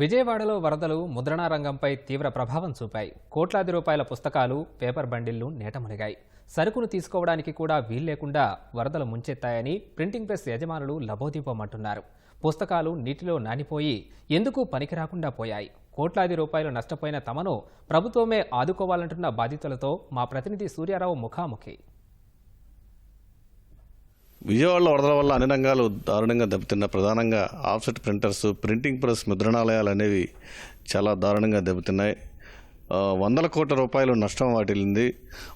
విజయవాడలో వరదలు ముద్రణా రంగంపై తీవ్ర ప్రభావం చూపాయి. కోట్లాది రూపాయల పుస్తకాలు పేపర్ బండిళ్ళు నేటమునిగాయి సరుకును తీసుకోవడానికి కూడా వీల్లేకుండా వరదలు ముంచెత్తాయని ప్రింటింగ్ ప్రెస్ యజమానులు లబోదీపమంటున్నారు. పుస్తకాలు నీటిలో నానిపోయి ఎందుకు పనికిరాకుండా పోయాయి? కోట్లాది రూపాయలు నష్టపోయిన తమను ప్రభుత్వమే ఆదుకోవాలంటున్న బాధితులతో మా ప్రతినిధి సూర్యారావు ముఖాముఖి. విజయవాడలో వరదల వల్ల అన్ని రంగాలు దారుణంగా దెబ్బతిన్న ప్రధానంగా ఆఫ్సెట్ ప్రింటర్స్ ప్రింటింగ్ ప్రెస్ ముద్రణాలయాలు అనేవి చాలా దారుణంగా దెబ్బతిన్నాయి. వందల కోట్ల రూపాయలు నష్టం వాటిల్లింది.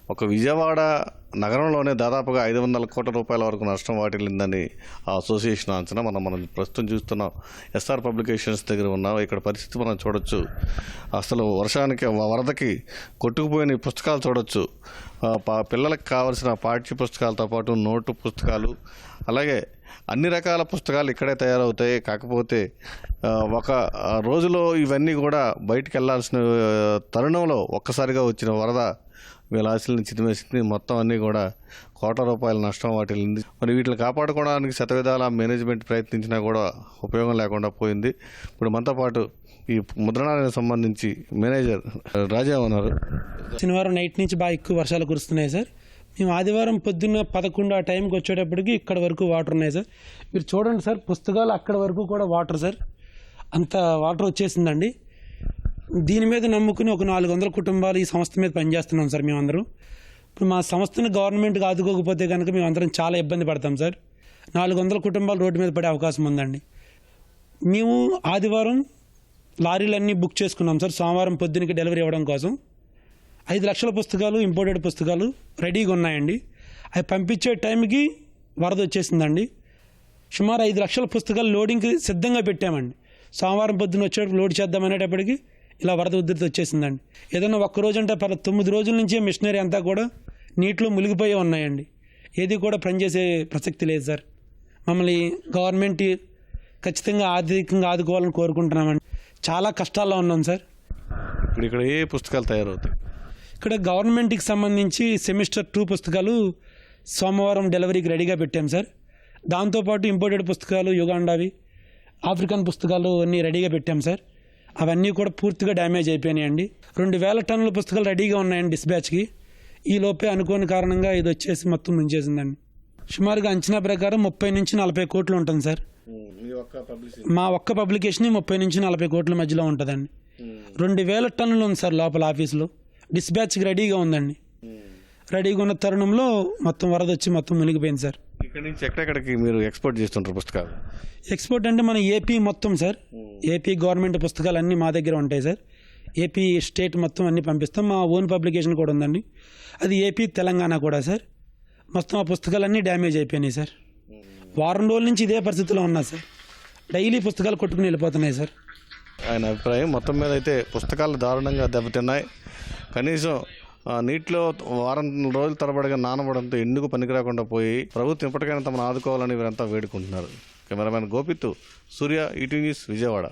ఒక విజయవాడ నగరంలోనే దాదాపుగా ఐదు వందల కోట్ల రూపాయల వరకు నష్టం వాటిల్లిందని ఆ అసోసియేషన్ అంచనా మనం మనం ప్రస్తుతం చూస్తున్నాం. ఎస్ఆర్ పబ్లికేషన్స్ దగ్గర ఉన్నాం. ఇక్కడ పరిస్థితి మనం చూడొచ్చు. అసలు వర్షానికి వరదకి కొట్టుకుపోయిన పుస్తకాలు చూడొచ్చు. పా- పిల్లలకు కావాల్సిన పాఠ్య పుస్తకాలతో పాటు నోటు పుస్తకాలు అలాగే అన్ని రకాల పుస్తకాలు ఇక్కడే తయారవుతాయి. కాకపోతే ఒక రోజులో ఇవన్నీ కూడా బయటికి వెళ్ళాల్సిన తరుణంలో ఒక్కసారిగా వచ్చిన వరద వీళ్ళ ఆశలను చితిమేసింది మొత్తం అన్నీ కూడా కోట్ల రూపాయల నష్టం వాటిల్లింది మరి వీటిని కాపాడుకోవడానికి శతవిధాల మేనేజ్మెంట్ ప్రయత్నించినా కూడా ఉపయోగం లేకుండా పోయింది. ఇప్పుడు మనతో పాటు ఈ ముద్రణాలకు సంబంధించి మేనేజర్ రాజా ఉన్నారు. శనివారం నైట్ నుంచి బాగా ఎక్కువ వర్షాలు కురుస్తున్నాయి సార్. మేము ఆదివారం పొద్దున్న పదకొండు ఆ టైంకి వచ్చేటప్పటికి ఇక్కడ వరకు వాటర్ ఉన్నాయి సార్. మీరు చూడండి సార్ పుస్తకాలు అక్కడ వరకు కూడా వాటర్ సార్. అంత వాటర్ వచ్చేసిందండి. దీని మీద నమ్ముకుని ఒక నాలుగు వందల కుటుంబాలు ఈ సంస్థ మీద పనిచేస్తున్నాం సార్ మేమందరం. ఇప్పుడు మా సంస్థను గవర్నమెంట్కి ఆదుకోకపోతే కనుక మేమందరం చాలా ఇబ్బంది పడతాం సార్. నాలుగు వందల కుటుంబాలు రోడ్డు మీద పడే అవకాశం ఉందండి. మేము ఆదివారం లారీలన్నీ బుక్ చేసుకున్నాం సార్ సోమవారం పొద్దునకి డెలివరీ ఇవ్వడం కోసం. ఐదు లక్షల పుస్తకాలు ఇంపోర్టెడ్ పుస్తకాలు రెడీగా ఉన్నాయండి. అవి పంపించే టైంకి వరద వచ్చేసిందండి. సుమారు ఐదు లక్షల పుస్తకాలు లోడింగ్కి సిద్ధంగా పెట్టామండి. సోమవారం పొద్దున్న వచ్చేటప్పుడు లోడ్ చేద్దాం అనేటప్పటికి ఇలా వరద ఉధృతి వచ్చేసిందండి. ఏదైనా ఒక్క రోజు అంటే పర్ తొమ్మిది రోజుల నుంచి మిషనరీ అంతా కూడా నీటిలో మునిగిపోయి ఉన్నాయండి. ఏది కూడా పనిచేసే ప్రసక్తి లేదు సార్. మమ్మల్ని గవర్నమెంట్ ఖచ్చితంగా ఆర్థికంగా ఆదుకోవాలని కోరుకుంటున్నామండి. చాలా కష్టాల్లో ఉన్నాం సార్. ఇప్పుడు ఇక్కడ ఏ పుస్తకాలు తయారవుతాయి? ఇక్కడ గవర్నమెంట్కి సంబంధించి సెమిస్టర్ టూ పుస్తకాలు సోమవారం డెలివరీకి రెడీగా పెట్టాం సార్. దాంతోపాటు ఇంపోర్టెడ్ పుస్తకాలు యుగాండావి ఆఫ్రికన్ పుస్తకాలు అన్నీ రెడీగా పెట్టాం సార్. అవన్నీ కూడా పూర్తిగా డ్యామేజ్ అయిపోయినాయండి. రెండు వేల టన్నుల పుస్తకాలు రెడీగా ఉన్నాయండి డిస్పాచ్కి. ఈ లోపే అనుకోని కారణంగా ఇది వచ్చేసి మొత్తం ముంచేసిందండి సుమారుగా అంచనా ప్రకారం ముప్పై నుంచి నలభై కోట్లు ఉంటుంది సార్. మా ఒక్క పబ్లికేషన్ ముప్పై నుంచి నలభై కోట్ల మధ్యలో ఉంటుందండి. రెండు వేల టన్నులు ఉంది సార్ లోపల ఆఫీస్లో. డిస్పాచ్కి రెడీగా ఉందండి. రెడీగా ఉన్న తరుణంలో మొత్తం వరద వచ్చి మొత్తం మునిగిపోయింది సార్. ఇక్కడ నుంచి ఎక్కడెక్కడికి మీరు ఎక్స్పోర్ట్ చేస్తుంటారు పుస్తకాలు? ఎక్స్పోర్ట్ అంటే మన ఏపీ మొత్తం సార్. ఏపీ గవర్నమెంట్ పుస్తకాలు అన్నీ మా దగ్గర ఉంటాయి సార్. ఏపీ స్టేట్ మొత్తం అన్నీ పంపిస్తాం. మా ఓన్ పబ్లికేషన్ కూడా ఉందండి. అది ఏపీ తెలంగాణ కూడా సార్. మొత్తం ఆ పుస్తకాలన్నీ డ్యామేజ్ అయిపోయినాయి సార్. వారం రోజుల నుంచి ఇదే పరిస్థితిలో ఉన్నా సార్. డైలీ పుస్తకాలు కొట్టుకుని వెళ్ళిపోతున్నాయి సార్. ఆయన అభిప్రాయం మొత్తం మీద అయితే పుస్తకాలు దారుణంగా దెబ్బతిన్నాయి. కనీసం నీటిలో వారం రోజుల తరబడిగా నానబడంతో ఎందుకు పనికిరాకుండా పోయి ప్రభుత్వం ఇప్పటికైనా తమను ఆదుకోవాలని వీరంతా వేడుకుంటున్నారు. కెమెరామెన్ గోపిత్తు సూర్య ఈటీ న్యూస్ విజయవాడ.